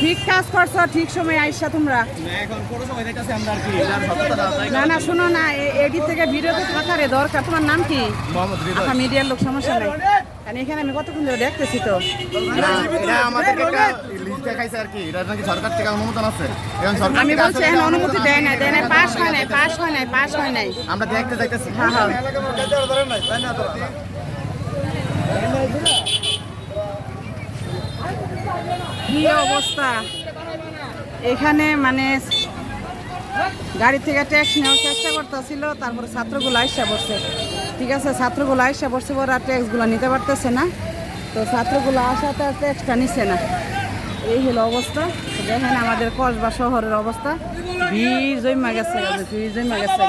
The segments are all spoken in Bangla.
ঠিক কাজ করছ ঠিক সময় আইসা তোমরা। এখন কোনো সময় দেখতেছি আমরা আর কি এটার সত্যতা তাই না না শোনো না এ- এদিক থেকে ভিডিওতে থাকারে দরকার। তোমার নাম কি? মোহাম্মদ আচ্ছা মিডিয়ার লোক সমস্যা নাই। কারণ এখানে আমি কতক্ষণ ধরে দেখতেছি তো। না, এটা আমাদেরকে একটা লিস্ট দেখাইছে আর কি। এটা নাকি সরকার থেকে অনুমোদন আছে। এখন সরকার আমি বলছি এখন অনুমতি দেয় নাই পাস হয় নাই পাস হয় নাই পাস হয় নাই। আমরা দেখতে যাইতেছি হ্যাঁ হ্যাঁ। কি অবস্থা। এখানে মানে গাড়ি থেকে ট্যাক্স নেওয়ার চেষ্টা করতেছিল, তারপরে ছাত্রগুলো আইসা বসছে ঠিক আছে, ছাত্রগুলো আইসা পরে আর ট্যাক্সগুলো নিতে পারতেছে না। তো ছাত্রগুলো আসাতে আর ট্যাক্সটা নিচ্ছে না। এই হলো অবস্থা। দেখেন আমাদের কসবা শহরের অবস্থা। ভিড় গেছে ভিড় গেছে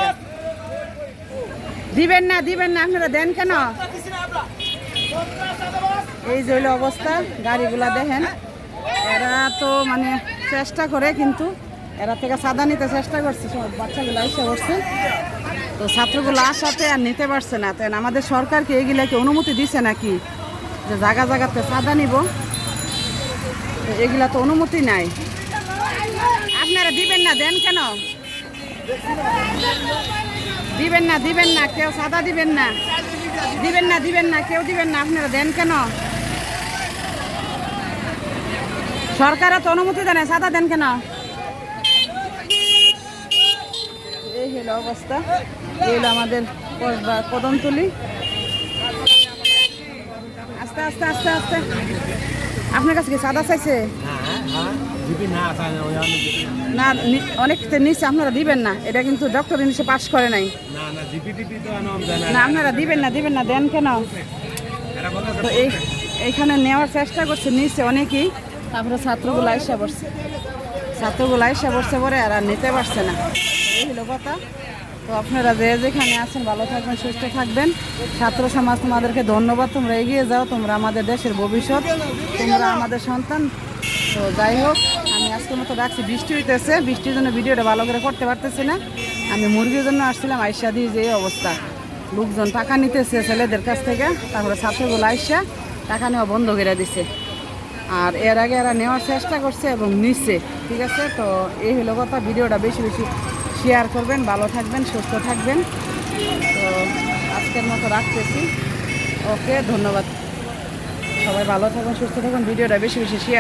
দিবেন না দিবেন না, আপনারা দেন কেন? এই যে অবস্থা, গাড়িগুলা দেখেন। এরা তো মানে চেষ্টা করে, কিন্তু এরা থেকে সাদা নিতে চেষ্টা করছে। সব বাচ্চাগুলো এসে করছে তো ছাত্রগুলো আসাতে আর নিতে পারছে না। তেন আমাদের সরকারকে এগুলাকে অনুমতি দিছে নাকি? যে জায়গা জায়গাতে সাদা নিব? তো এগুলা তো অনুমতি নাই। আপনারা দিবেন না, দেন কেন? দিবেন না দিবেন না, কেউ সাদা দিবেন না। দিবেন না দিবেন না, কেউ দিবেন না, আপনারা দেন কেন? সরকারও তো অনুমতি দেয় সাদা দেন কেন? এই অবস্থা। এই আমাদের কদমতলি আস্তে আস্তে আস্তে আস্তে। আপনার কাছে কি সাদা চাইছে? না অনেকতে নিচে আপনারা দিবেন না। এটা কিন্তু ডক্টর নিচে পাস করে নাই। না, আপনারা দিবেন না দিবেন না, দেন কেন? তো এই, এইখানে নেওয়ার চেষ্টা করছে নিচে অনেকেই। তারপরে ছাত্রগুলো আইসা পড়ছে। ছাত্রগুলো আইসা পড়ছে পরে আর আর নিতে পারছে না। এই হলো কথা। তো আপনারা যে যেখানে আছেন ভালো থাকবেন, সুস্থ থাকবেন। ছাত্র সমাজ, তোমাদেরকে ধন্যবাদ। তোমরা এগিয়ে যাও, তোমরা আমাদের দেশের ভবিষ্যৎ, তোমরা আমাদের সন্তান। তো যাই হোক, আমি আজকের মতো রাখছি। বৃষ্টি হইতেছে, বৃষ্টির জন্য ভিডিওটা ভালো করে করতে পারতেছি না। আমি মুরগির জন্য আসছিলাম, আইসা দিয়ে যে অবস্থা। লোকজন টাকা নিতেছে ছেলেদের কাছ থেকে, তারপরে ছাত্রগুলো আইসা টাকা নেওয়া বন্ধ করে দিছে। আর এর আগে এরা নেওয়ার চেষ্টা করছে এবং নিচ্ছে, ঠিক আছে? তো এই হলো কথা। ভিডিওটা বেশি বেশি শেয়ার করবেন, ভালো থাকবেন, সুস্থ থাকবেন। তো আজকের মতো রাখতেছি। ওকে, ধন্যবাদ। সবাই ভালো থাকুন সুস্থ থাকুন ভিডিওটা বেশি বেশি শেয়ার